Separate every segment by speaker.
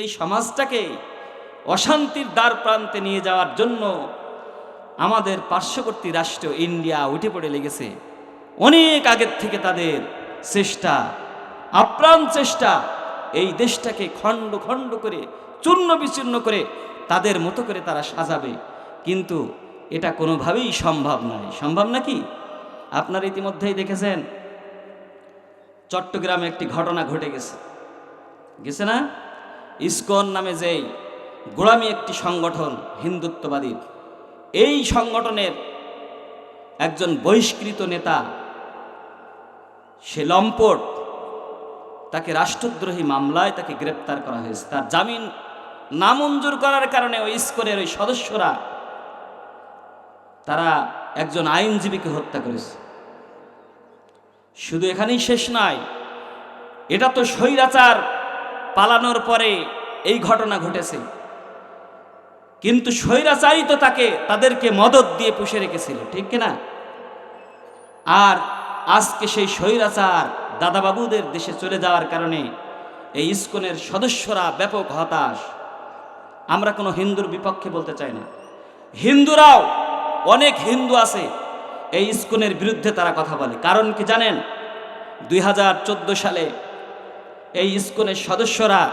Speaker 1: এই সমাজটাকে অশান্তির দ্বার প্রান্তে নিয়ে যাওয়ার জন্য আমাদের পার্শ্ববর্তী রাষ্ট্র ইন্ডিয়া উঠে পড়ে লেগেছে। অনেক আগের থেকে তাদের চেষ্টা, আপ্রাণ চেষ্টা, এই দেশটাকে খণ্ড খণ্ড করে, চূর্ণ বিচূর্ণ করে তাদের মতো করে তারা সাজাবে। কিন্তু এটা কোনোভাবেই সম্ভব নয়। সম্ভব নাকি? আপনারা ইতিমধ্যেই দেখেছেন, চট্টগ্রামে একটি ঘটনা ঘটে গেছে। গেছে না? ইসকন নামে যেই গোড়ামি একটি সংগঠন হিন্দুত্ববাদীর, এই সংগঠনের একজন বহিষ্কৃত নেতা, সে লম্পট, তাকে রাষ্ট্রদ্রোহী মামলায় তাকে গ্রেপ্তার করা হয়েছে। তার জামিন নামঞ্জুর করার কারণে ওই ইস্কনের ওই সদস্যরা, তারা একজন আইনজীবীকে হত্যা করেছে। শুধু এখানেই শেষ নয়, এটা তো স্বৈরাচার পালানোর পরে এই ঘটনা ঘটেছে। কিন্তু স্বৈরাচারই তো তাকে, তাদেরকে মদত দিয়ে পুষে রেখেছিল, ঠিক কিনা? আর আজকে সেই স্বৈরাচার দাদাবাবুদের দেশে চলে যাওয়ার কারণে এই ইস্কনের সদস্যরা ব্যাপক হতাশ। আমরা কোনো হিন্দুর বিপক্ষে বলতে চাই না। হিন্দুরাও, অনেক হিন্দু আছে, এই ইস্কনের বিরুদ্ধে তারা কথা বলে। কারণ কি জানেন? দুই হাজার চোদ্দ সালে এই ইস্কনের সদস্যরা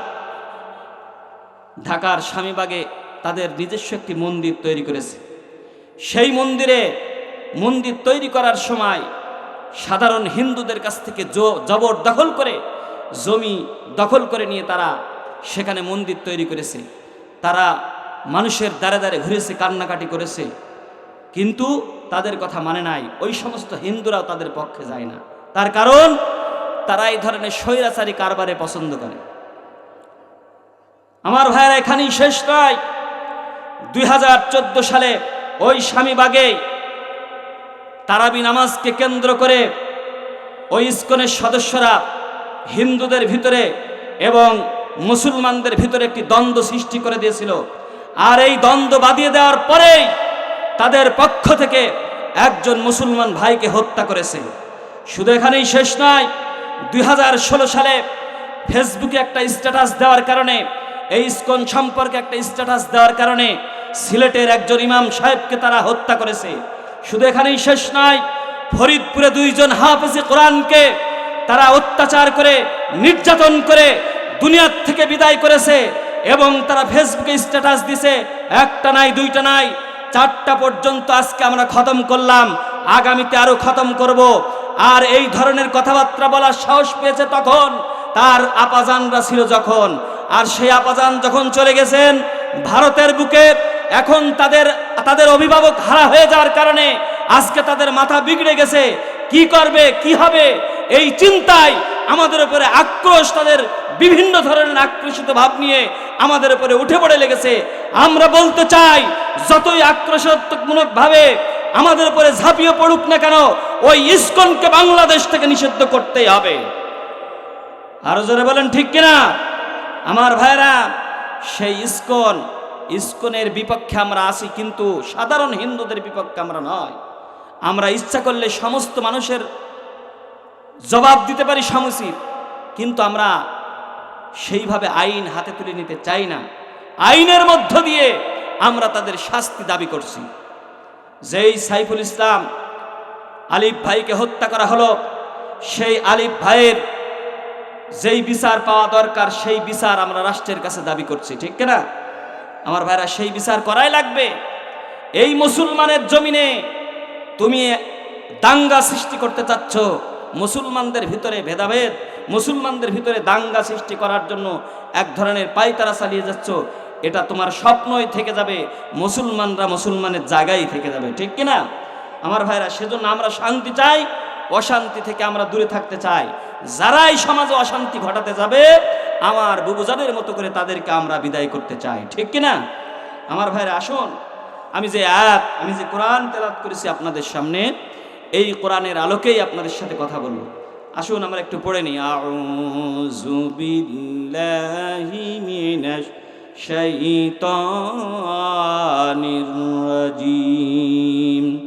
Speaker 1: ঢাকার স্বামীবাগে তাদের নিজস্ব একটি মন্দির তৈরি করেছে। সেই মন্দিরে মন্দির তৈরি করার সময় সাধারণ হিন্দুদের কাছ থেকে জবর দখল করে জমি দখল করে নিয়ে তারা সেখানে মন্দির তৈরি করেছে। তারা মানুষের দ্বারে দ্বারে ঘুরেছে, কান্নাকাটি করেছে। কিন্তু তাদের কথা মানে নাই, ওই সমস্ত হিন্দুরাও তাদের পক্ষে যায় না। তার কারণ, তারা এই ধরনের স্বৈরাচারী কারবারে পছন্দ করে। আমার ভাইয়েরা এখানেই শেষ নয়। দুই সালে ওই স্বামীবাগে তারাবি নামাজকে কেন্দ্র করে ওই ইস্কনের সদস্যরা হিন্দুদের ভিতরে এবং মুসলমানদের ভিতরে একটি দ্বন্দ্ব সৃষ্টি করে দিয়েছিল। আর এই দ্বন্দ্ব বাদিয়ে দেওয়ার পরেই তাদের পক্ষ থেকে একজন মুসলমান ভাইকে হত্যা করেছে। শুধু এখানেই শেষ নয়, দুই সালে ফেসবুকে একটা স্ট্যাটাস দেওয়ার কারণে এই ইস্কন সম্পর্কে একটা স্ট্যাটাস দেওয়ার কারণে সিলেটের একজন ইমাম সাহেবকে তারা হত্যা করেছে। শুধু এখানেই শেষ নয়, ফরিদপুরে দুইজন হাফেজে কোরআনকে তারা অত্যাচার করে, নির্যাতন করে, দুনিয়ার থেকে বিদায় করেছে এবং তারা ফেসবুকে স্ট্যাটাস দিছে, একটা নাই, দুইটা নাই, চারটা পর্যন্ত আজকে আমরা খতম করলাম, আগামীতে আরও খতম করব। আর এই ধরনের কথাবার্তা বলার সাহস পেয়েছে তখন, তার আপাজানরা ছিল যখন। আর সেই আপাজান যখন চলে গেছেন, ভারতের বুকে এখন তাদের তাদের অভিভাবক হারা হয়ে যাওয়ার কারণে আজকে তাদের মাথা বিগড়ে গেছে। কি করবে, কি হবে? এই চিন্তায় আমাদের উপরে আক্রোশ, তাদের বিভিন্ন ধরনের আক্রোশিত ভাব নিয়ে আমাদের উপরে উঠে পড়ে লেগেছে। আমরা বলতে চাই, যতই আক্রোশাত্মকমূলক ভাবে আমাদের উপরে ঝাঁপিয়ে পড়ুক না কেন, ওই ইস্কনকে বাংলাদেশ থেকে নিষিদ্ধ করতেই হবে। আরও জোরে বলেন, ঠিক কিনা? আমার ভাইরা সেই ইস্কন, ইস্কনের বিপক্ষে আমরা আছি কিন্তু সাধারণ হিন্দুদের বিপক্ষে আমরা নয়। আমরা ইচ্ছা করলে সমস্ত মানুষের জবাব দিতে পারি সমুচিত, কিন্তু আমরা সেইভাবে আইন হাতে তুলে নিতে চাই না। আইনের মধ্য দিয়ে আমরা তাদের শাস্তি দাবি করছি। যেই সাইফুল ইসলাম আলিফ ভাইকে হত্যা করা হলো, সেই আলিফ ভাইয়ের যেই বিচার পাওয়া দরকার, সেই বিচার আমরা রাষ্ট্রের কাছে দাবি করছি, ঠিক কিনা? আমার ভাইরা, সেই বিচার করাই লাগবে। এই মুসলমানের জমিনে তুমি দাঙ্গা সৃষ্টি করতে চাচ্ছ, মুসলমানদের ভিতরে ভেদাভেদ, মুসলমানদের ভিতরে দাঙ্গা সৃষ্টি করার জন্য এক ধরনের পাইতারা চালিয়ে যাচ্ছ, এটা তোমার স্বপ্নই থেকে যাবে, মুসলমানরা মুসলমানের জায়গায় থেকে যাবে, ঠিক কিনা? আমার ভাইরা, সেজন্য আমরা শান্তি চাই অশান্তি থেকে আমরা দূরে থাকতে চাই। যারাই সমাজে অশান্তি ঘটাতে যাবে, আমার বুবুজানের মতো করে তাদেরকে আমরা বিদায় করতে চাই। ঠিক কিনা? আমার ভাইরা, আসুন। আমি যে আয়াত, আমি যে কোরআন তেলাত করেছি আপনাদের সামনে, এই কোরআনের আলোকেই আপনাদের সাথে কথা বলব। আসুন, আমরা একটু পড়ে নিই। আউযু বিল্লাহি মিনাশ শাইতানির রাজিম।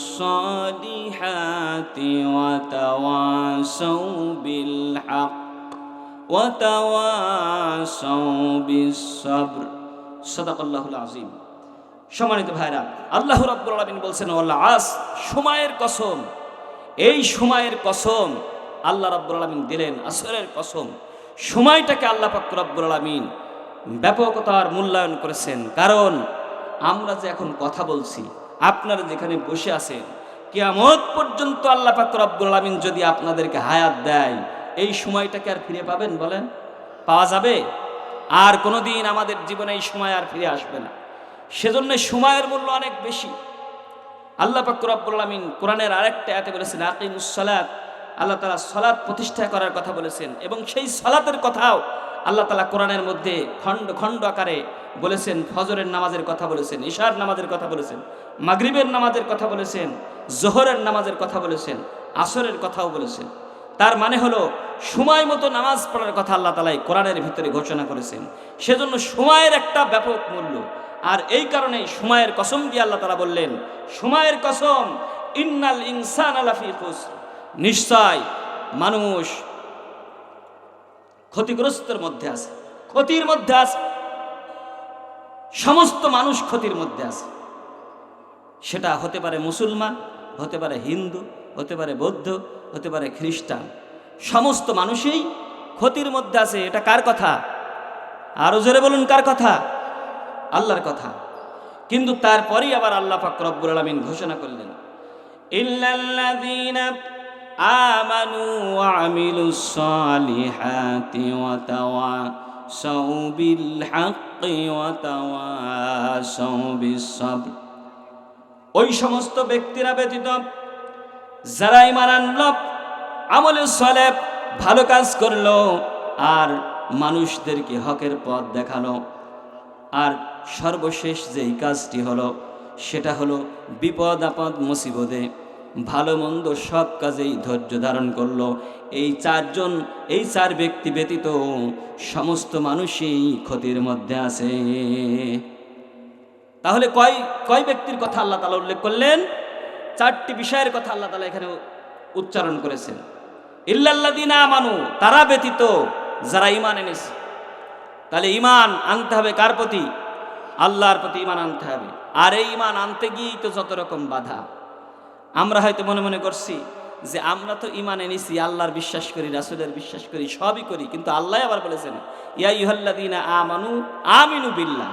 Speaker 1: وتواصوا بالحق وتواصوا بالصبر صدق الله العظيم সম্মানিত ভাইরা আল্লাহ রাব্বুল আলামিন বলছেন আল্লাহ আস সময়ের কসম এই সময়ের কসম আল্লাহ রাব্বুল আলামিন দিলেন আসরের কসম সময়টাকে আল্লাহ পাক রাব্বুল আলামিন ব্যাপকতার মূল্যায়ন করেছেন কারণ আমরা যে এখন কথা বলছি আপনারা যেখানে বসে আছেন, কিয়ামত পর্যন্ত আল্লাহ পাক রব্বুল আলামিন যদি আপনাদেরকে হায়াত দেয়, এই সময়টাকে আর ফিরে পাবেন বলেন? পাওয়া যাবে? আর কোনোদিন আমাদের জীবনে এই সময় আর ফিরে আসবে না। সেজন্য সময়ের মূল্য অনেক বেশি। আল্লাহ পাক রব্বুল আলামিন কোরআনের আরেকটা আয়াতে বলেছেন, আকিমুস সালাত। আল্লাহ তাআলা সালাত প্রতিষ্ঠা করার কথা বলেছেন এবং সেই সালাতের কথাও আল্লাহ তাআলা কোরআনের মধ্যে খণ্ড খণ্ড আকারে বলেছেন, ফজরের নামাজের কথা বলেছেন, ইশার নামাজের কথা বলেছেন, মাগরিবের নামাজের কথা বলেছেন, জোহরের নামাজের কথা বলেছেন, আসরের কথাও বলেছেন। তার মানে হলো, সময় মতো নামাজ পড়ার কথা আল্লাহ তালাই কোরআনের ভিতরে ঘোষণা করেছেন। সেজন্য সময়ের একটা ব্যাপক মূল্য। আর এই কারণে সময়ের কসম দিয়ে আল্লাহ তালা বললেন, সময়ের কসম, ইন্নাল ইনসান আলাফি নিশ্চয় মানুষ ক্ষতিগ্রস্তের মধ্যে আছে। ক্ষতির মধ্যে আছে। সমস্ত মানুষ ক্ষতির মধ্যে আছে। সেটা হতে পারে মুসলমান, হতে পারে হিন্দু, হতে পারে বৌদ্ধ, হতে পারে খ্রিস্টান। সমস্ত মানুষই ক্ষতির মধ্যে আছে, এটা কার কথা? আরও জোরে বলুন, কার কথা? আল্লাহর কথা। কিন্তু তারপরেই আবার আল্লাহ পাক রব্বুল আলামিন ঘোষণা করলেন, ইল্লাল্লাযীনা আমানু ওয়া আমিলুস সালিহাতি ওয়া তাওয়াসাউ ওয়া তাওয়াসাউ বিস সাবর ওই সমস্ত ব্যক্তিরা ব্যতীত যারা ইমান আনল আমলে সলে ভালো কাজ করল, আর মানুষদেরকে হকের পথ দেখাল। আর সর্বশেষ যেই কাজটি হলো, সেটা হলো বিপদ আপদ মুসিবদে ভালো মন্দ সব কাজেই ধৈর্য ধারণ করল। এই চারজন, এই চার ব্যক্তি ব্যতীত সমস্ত মানুষই ক্ষতির মধ্যে আছে। তাহলে কয় কয় ব্যক্তির কথা আল্লাহ তালা উল্লেখ করলেন? চারটি বিষয়ের কথা আল্লাহ তালা এখানে উচ্চারণ করেছেন। ইল্লাল্লাদিনা মানু তারা ব্যতীত যারা ইমান এনেছে। তাহলে ইমান আনতে হবে কার প্রতি? আল্লাহর প্রতি ইমান আনতে হবে। আর এই ইমান আনতে গিয়েই তো যত রকম বাধা। আমরা হয়তো মনে মনে করছি যে আমরা তো ইমান এনেছি, আল্লাহর বিশ্বাস করি, রাসুলের বিশ্বাস করি, সবই করি, কিন্তু আল্লাহ আবার বলেছেন, ইয়া ইহল্লাদিনা আমানু আমিনু বিল্লাহ।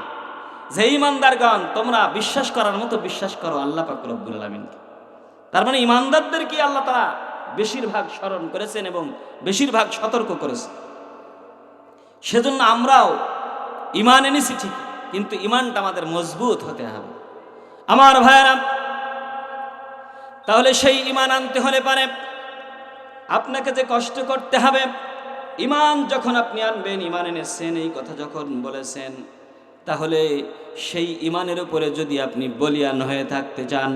Speaker 1: যে ইমানদারগণ তোমরা বিশ্বাস করার মতো বিশ্বাস করো আল্লাহ পাক রব্বুল আলমিনকে। তার মানে ইমানদারদেরকে আল্লাহ তারা বেশিরভাগ স্মরণ করেছেন এবং বেশিরভাগ সতর্ক করেছেন। সেজন্য আমরাও ইমান এনেছি ঠিক, কিন্তু ইমানটা আমাদের মজবুত হতে হবে। আমার ভাইয়েরা তাহলে সেই ইমান আনতে হলে পারে। আপনাকে যে কষ্ট করতে হবে ইমান যখন আপনি আনবেন ইমান এনেছেন, এই কথা যখন বলেছেন, তাহলে সেই ইমানের উপরে যদি আপনি বলিয়ান হয়ে থাকতে চান,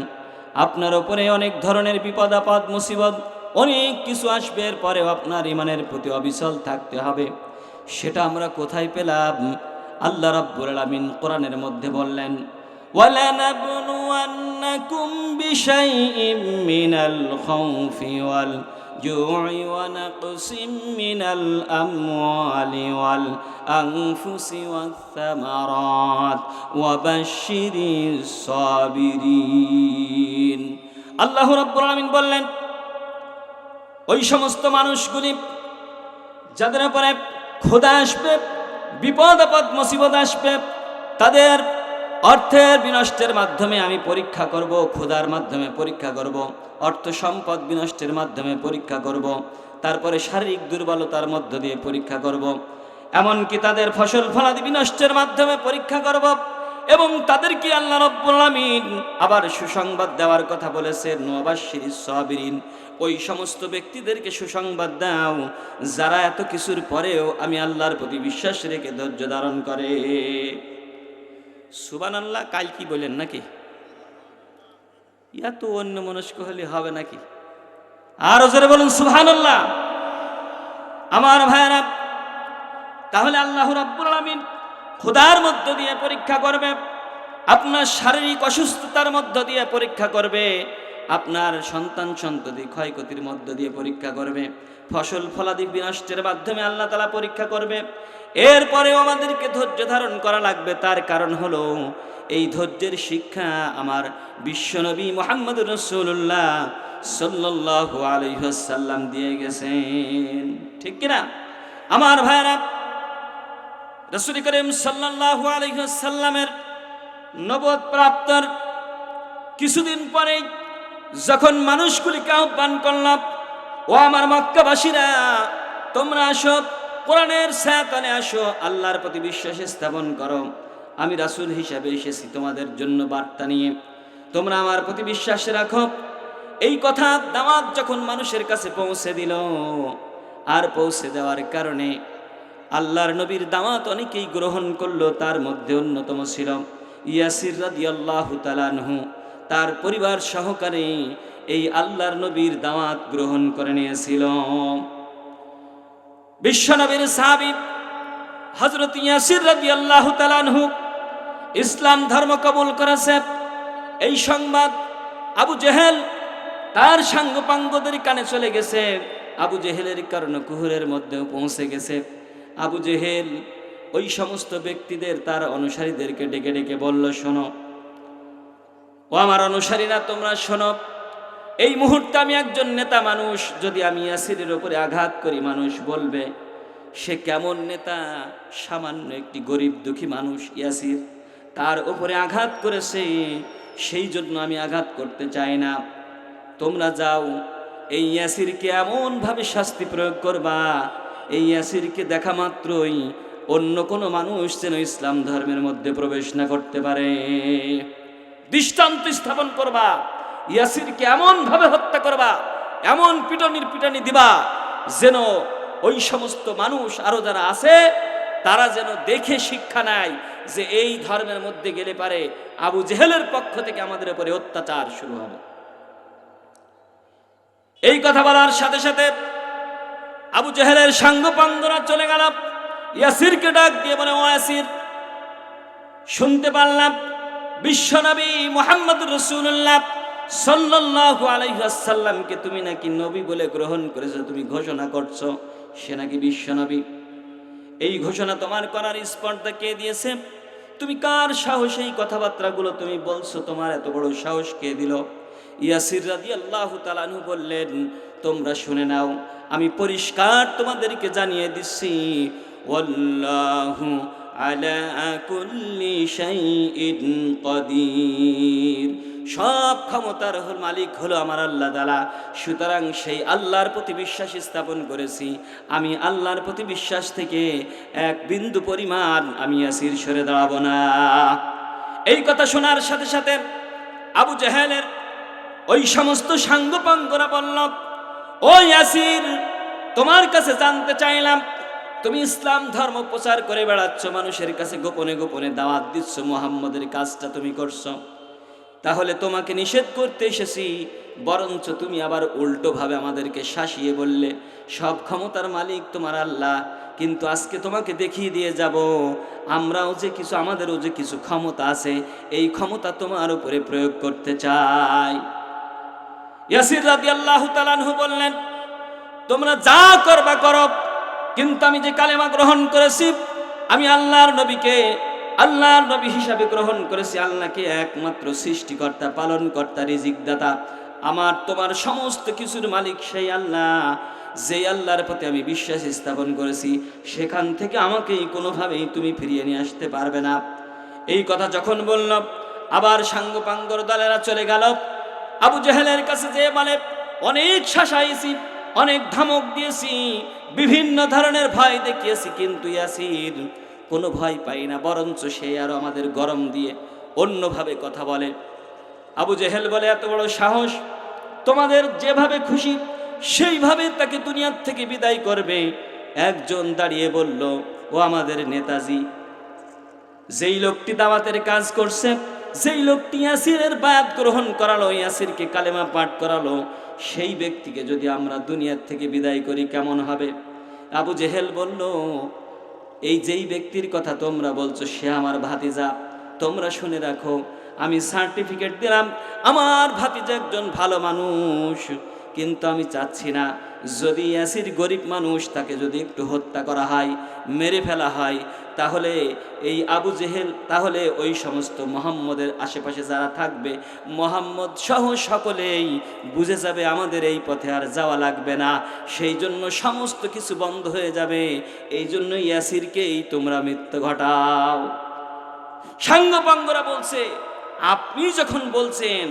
Speaker 1: আপনার ওপরে অনেক ধরনের বিপদ, আপদ, মুসিবত, অনেক কিছু আসবে পরেও আপনার ইমানের প্রতি অবিচল থাকতে হবে। সেটা আমরা কোথায় পেলাম? আল্লাহ রাব্বুল আলামিন কোরআনের মধ্যে বললেন ولنبلونكم بشيء من الخوف والجوع ونقص من الأموال والأنفس والثمرات وبشر الصابرين আল্লাহ রাব্বুল আলামিন বললেন ওই সমস্ত মানুষগুলি যাদের উপরে ক্ষুধা আসবে বিপদ আপদ মুসিবত আসবে তাদের অর্থের বিনষ্টের মাধ্যমে আমি পরীক্ষা করব, ক্ষুধার মাধ্যমে পরীক্ষা করব, অর্থ সম্পদ বিনষ্টের মাধ্যমে পরীক্ষা করব, তারপরে শারীরিক দুর্বলতার মধ্য দিয়ে পরীক্ষা করব, এমনকি তাদের ফসল ফলাদি বিনষ্টের মাধ্যমে পরীক্ষা করব এবং তাদেরকে আল্লাহ রব্বুল আলামিন আবার সুসংবাদ দেওয়ার কথা বলেছেন নবাশির সাবিরিন। ওই সমস্ত ব্যক্তিদেরকে সুসংবাদ দাও, যারা এত কিছুর পরেও আমি আল্লাহর প্রতি বিশ্বাস রেখে ধৈর্য ধারণ করে। সুবান আল্লাহ কাল কি বলেন নাকি? ইয়া তো অন্য মনস্ক হলে হবে নাকি? আরও জোরে বলুন সুবহান আল্লাহ আমার ভাইয়েরা, তাহলে আল্লাহ রাব্বুল আলামিন খোদার মধ্য দিয়ে পরীক্ষা করবে, আপনার শারীরিক অসুস্থতার মধ্য দিয়ে পরীক্ষা করবে, আপনার সন্তান সন্ততি ক্ষয়ক্ষতির মধ্য দিয়ে পরীক্ষা করবে, ফসল ফলাদি বিনষ্টের মাধ্যমে আল্লাহ তালা পরীক্ষা করবে এরপরেও আমাদেরকে ধৈর্য ধারণ করা লাগবে। তার কারণ হলো, এই ধৈর্যের শিক্ষা আমার বিশ্বনবী মোহাম্মদ রসুল্লাহ সাল্লাল্লাহু আলাইহি ওয়াসাল্লাম দিয়ে গেছেন। ঠিক কিনা? আমার ভাইরা রসুল করিম সাল্লাল্লাহু আলাইহি ওয়াসাল্লামের নবদ প্রাপ্তর কিছুদিন পরেই যখন মানুষগুলিকে আহ্বান করলাম, ও আমার মক্কাবাসীরা, তোমরা আসো কোরআনের সায়াতনে আসো, আল্লাহর প্রতি বিশ্বাস স্থাপন করো। আমি রাসূল হিসাবে এসেছি তোমাদের জন্য বার্তা নিয়ে। তোমরা আমার প্রতি বিশ্বাস রাখো। এই কথা দামাত যখন মানুষের কাছে পৌঁছে দিল, আর পৌঁছে দেওয়ার কারণে আল্লাহর নবীর দামাত অনেকেই গ্রহণ করল, তার মধ্যে অন্যতম ছিল ইয়াসির রাদিয়াল্লাহু তাআলাহু তার পরিবার সহকারে এই আল্লাহর নবীর দাওয়াত গ্রহণ করে নিয়েছিল। বিশ্বনবীর সাহাবী হযরত ইয়াসির রাদিয়াল্লাহু তাআলাহু ইসলাম ধর্ম কবুল করেছে। এই সংবাদ আবু জেহেল তার সাঙ্গপাঙ্গদের কানে চলে গেছে। আবু জেহেলের কারণে কুহুরের মধ্যেও পৌঁছে গেছে। আবু জেহেল ওই সমস্ত ব্যক্তিদের, তার অনুসারীদেরকে ডেকে ডেকে বলল, শোনো, ও আমার অনুসারীরা, তোমরা শোনো এই মুহূর্তে আমি একজন নেতা মানুষ, যদি আমি ইয়াসিরের ওপরে আঘাত করি, মানুষ বলবে, সে কেমন নেতা? সামান্য একটি গরিব দুঃখী মানুষ ইয়াসির। তার ওপরে আঘাত করেছে, সেই জন্য আমি আঘাত করতে চাই না। তোমরা যাও, এই ইয়াসিরকে এমনভাবে শাস্তি প্রয়োগ করবা। এই ইয়াসিরকে দেখা মাত্রই অন্য কোনো মানুষ যেন ইসলাম ধর্মের মধ্যে প্রবেশ না করতে পারে। দৃষ্টান্ত স্থাপন করবা। ইয়াসিরকে এমনভাবে হত্যা করবা, এমন পিটনির পিটনি দিবা, যেন ওই সমস্ত মানুষ আরও যারা আছে, তারা যেন দেখে শিক্ষা নেয় যে এই ধর্মের মধ্যে গেলে পারে আবু জেহেলের পক্ষ থেকে আমাদের উপরে অত্যাচার শুরু হবে। এই কথা বলার সাথে সাথে আবু জেহেলের সাঙ্গপাঙ্গরা চলে গেল। ইয়াসিরকে ডাক দিয়ে বলে, ও শুনতে পারলাম বিশ্বনবী মোহাম্মদ রসুল্লাহ সাল্লাল্লাহু আলাইহি ওয়াসাল্লামকে তুমি নাকি নবী বলে গ্রহণ করেছ, তুমি ঘোষণা করছ? সে নাকি বিশ্বনবী এই ঘোষণা তোমার করার স্পর্ধা কে দিয়েছে? তুমি কার সাহস এই কথাবার্তাগুলো তুমি বলছো? তোমার এত বড় সাহস কে দিল? ইয়াসির রাদি আল্লাহ তালানু বললেন, তোমরা শুনে নাও, আমি পরিষ্কার তোমাদেরকে জানিয়ে দিচ্ছি। ওয়াল্লাহু আলা কুল্লি শাইইন কদির। সব ক্ষমতার হল মালিক হলো আমার আল্লাহ তালা সুতরাং সেই আল্লাহর প্রতি বিশ্বাস স্থাপন করেছি। আমি আল্লাহর প্রতি বিশ্বাস থেকে এক বিন্দু পরিমাণ আমি আসির সরে দাঁড়াবো না। এই কথা শোনার সাথে সাথে আবু জাহেলের ওই সমস্ত সাঙ্গপাঙ্গরা বলল, ও ইয়াসির, তোমার কাছে জানতে চাইলাম তুমি ইসলাম ধর্ম প্রচার করে বেড়াচ্ছ, মানুষের কাছে গোপনে গোপনে দাওয়াত দিচ্ছ, মোহাম্মদের কাজটা তুমি করছ। তাহলে তোমাকে নিষেধ করতে এসেছি, বরঞ্চ তুমি আবার উল্টোভাবে আমাদেরকে শাসিয়ে বললে, সব ক্ষমতার মালিক তোমার আল্লাহ, কিন্তু আজকে তোমাকে দেখিয়ে দিয়ে যাব, আমরাও যে কিছু, আমাদেরও যে কিছু ক্ষমতা আছে, এই ক্ষমতা তোমার উপরে প্রয়োগ করতে চাই। ইয়াসির রাদি আল্লাহ তালানহু বললেন, তোমরা যা করবা করো কিন্তু আমি যে কালেমা গ্রহণ করেছি, আমি আল্লাহর নবীকে, আল্লাহর নবী হিসাবে গ্রহণ করেছি, আল্লাহকে একমাত্র সৃষ্টিকর্তা, পালনকর্তা রিজিক দাতা আমার তোমার সমস্ত কিছুর মালিক সেই আল্লাহ যে আল্লাহর প্রতি আমি বিশ্বাস স্থাপন করেছি। সেখান থেকে আমাকেই কোনোভাবেই তুমি ফিরিয়ে নিয়ে আসতে পারবে না। এই কথা যখন বলল, আবার সাঙ্গপাঙ্গর দলেরা চলে গেল। আবু জাহেলের কাছে যে মানে অনেক শাসাইছি, অনেক ধমক দিয়েছি বিভিন্ন ধরনের ভয় দেখিয়েছি কিন্তু ইয়াসির, কোনো ভয় পাই না, বরঞ্চ সে আরও আমাদের গরম দিয়ে অন্যভাবে কথা বলে। আবু জেহেল বলে, এত বড় সাহস, তোমাদের যেভাবে খুশি, সেইভাবে তাকে দুনিয়ার থেকে বিদায় করবে। একজন দাঁড়িয়ে বলল, ও আমাদের নেতাজি, যেই লোকটি দাওয়াতের কাজ করছে, যেই লোকটি ইয়াসিরের বায়াত গ্রহণ করালো, ইয়াসিরকে কালেমা পাঠ করালো সেই ব্যক্তিকে যদি আমরা দুনিয়ার থেকে বিদায় করি, কেমন হবে? আবু জেহেল বলল, এই যেই ব্যক্তির কথা তোমরা বলছো, সে আমার ভাতিজা। তোমরা শুনে রাখো, আমি সার্টিফিকেট দিলাম, আমার ভাতিজা একজন ভালো মানুষ। কিন্তু আমি চাচ্ছি না। যদি অ্যাসির গরিব মানুষ তাকে যদি একটু হত্যা করা হয়, মেরে ফেলা হয়, তাহলে এই আবু জেহেল, তাহলে ওই সমস্ত মোহাম্মদের আশেপাশে যারা থাকবে, মোহাম্মদ সহ সকলেই বুঝে যাবে আমাদের এই পথে আর যাওয়া লাগবে না। সেই জন্য সমস্ত কিছু বন্ধ হয়ে যাবে। এই জন্য ইয়াসিরকেই তোমরা মৃত্যু ঘটাও। সাঙ্গপাঙ্গরা বলছে, আপনি যখন বলছেন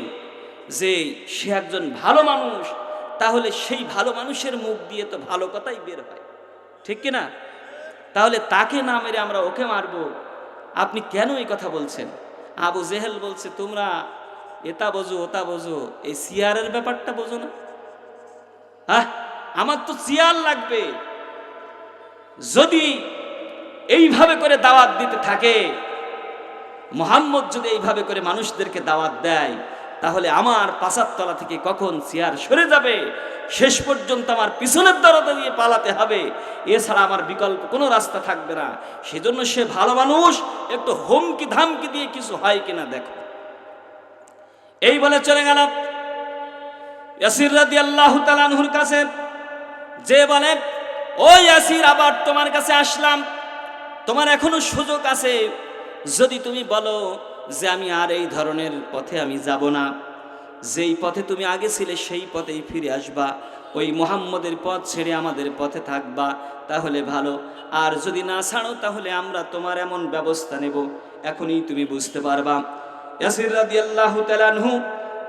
Speaker 1: যে সে একজন ভালো মানুষ তাহলে সেই ভালো মানুষের মুখ দিয়ে তো ভালো কথাই বের হয়। ঠিক কি না? তাহলে তাকে না মেরে আমরা ওকে মারব? আপনি কেন এই কথা বলছেন? আবু জেহেল বলছে, তোমরা এটা বোঝো, ওটা বোঝো। এই সিয়ারের ব্যাপারটা বোঝো না? আহ, আমার তো চেয়ার লাগবে। যদি এইভাবে করে দাওয়াত দিতে থাকে, মোহাম্মদ যদি এইভাবে করে মানুষদেরকে দাওয়াত দেয় তাহলে আমার পাশার তলা থেকে কখন চেয়ার সরে যাবে? শেষ পর্যন্ত আমার পিছনের দরজা দিয়ে পালাতে হবে। এছাড়া আমার বিকল্প কোনো রাস্তা থাকবে না। সেজন্য সে ভালো মানুষ, একটু হুমকি ধামকি দিয়ে কিছু হয় কিনা দেখো। এই বলে চলে গেল ইয়াসির কাছে। যে বলে, ও ইয়াসির, আবার তোমার কাছে আসলাম। তোমার এখনও সুযোগ আছে। যদি তুমি বলো যে আমি আর এই ধরনের পথে আমি যাব না। যেই পথে তুমি আগে ছিলে, সেই পথেই ফিরে আসবা। ওই মোহাম্মদের পথ ছেড়ে আমাদের পথে থাকবা, তাহলে ভালো। আর যদি না ছাড়ো, তাহলে আমরা তোমার এমন ব্যবস্থা নেব। এখনই তুমি বুঝতে পারবা। ইয়াসির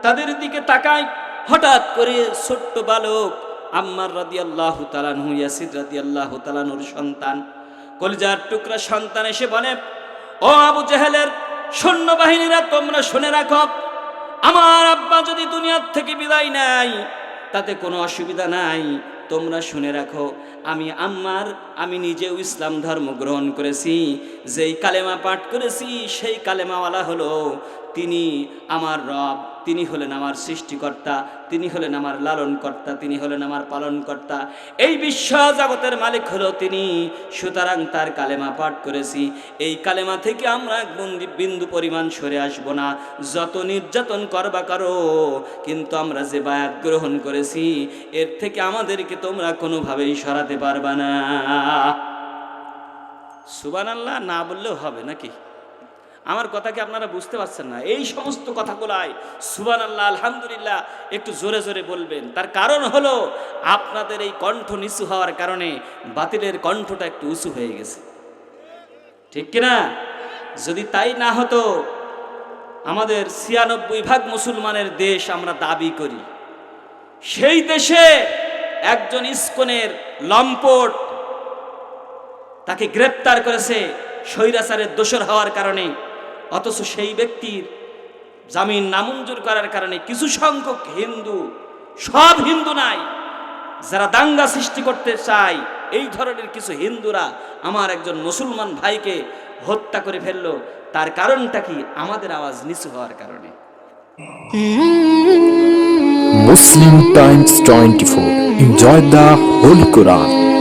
Speaker 1: তাদের দিকে তাকায়। হঠাৎ করে ছোট্ট বালক আম্মার রাদিয়াল্লাহু তাআলাহু ইয়াসির রাদিয়াল্লাহু তাআলাহুর সন্তান, কলিজার টুকরা সন্তান এসে বলে, ও আবু জেহেলের সৈন্যবাহিনীরা, তোমরা শুনে রাখো। আমার আব্বা যদি দুনিয়ার থেকে বিদায় নেয়, তাতে কোনো অসুবিধা নাই। তোমরা শুনে রাখো, আমি আম্মার, আমি নিজেও ইসলাম ধর্ম গ্রহণ করেছি। যেই কালেমা পাঠ করেছি, সেই কালেমাওয়ালা হলো তিনি আমার রব। তিনি হলেন আমার সৃষ্টিকর্তা, তিনি হলেন আমার লালনকর্তা, তিনি হলেন আমার পালনকর্তা। এই বিশ্ব জগতের মালিক হলো তিনি। সুতরাং তার কালেমা পাঠ করেছি। এই কালেমা থেকে আমরা বিন্দু পরিমাণ সরে আসব না। যত নির্যাতন করবা করো, কিন্তু আমরা যে বায়াত গ্রহণ করেছি, এর থেকে আমাদেরকে তোমরা কোনোভাবেই সরাতে পারবা না। সুবান আল্লাহ না বললেও হবে নাকি? আমার কথা কি আপনারা বুঝতে পারছেন না? এই সমস্ত কথাগুলাই সুবান আল্লাহ আলহামদুলিল্লাহ একটু জোরে জোরে বলবেন। তার কারণ হলো আপনাদের এই কণ্ঠ নিচু হওয়ার কারণে বাতিলের কণ্ঠটা একটু উঁচু হয়ে গেছে। ঠিক কিনা? যদি তাই না হতো, আমাদের ছিয়ানব্বই ভাগ মুসলমানের দেশ আমরা দাবি করি। সেই দেশে একজন ইস্কনের লম্পট তাকে গ্রেপ্তার করেছে, স্বৈরাচারের দোষর হওয়ার কারণে। অথচ সেই ব্যক্তির জামিন নামঞ্জুর করার কারণে কিছু সংখ্যক হিন্দু, সব হিন্দু নাই, যারা দাঙ্গা সৃষ্টি করতে চায়, এই ধরনের কিছু হিন্দুরা আমার একজন মুসলমান ভাইকে হত্যা করে ফেলল তার কারণটা কি আমাদের আওয়াজ নিচু হওয়ার কারণে
Speaker 2: Muslim Times 24. Enjoy the Holy Quran.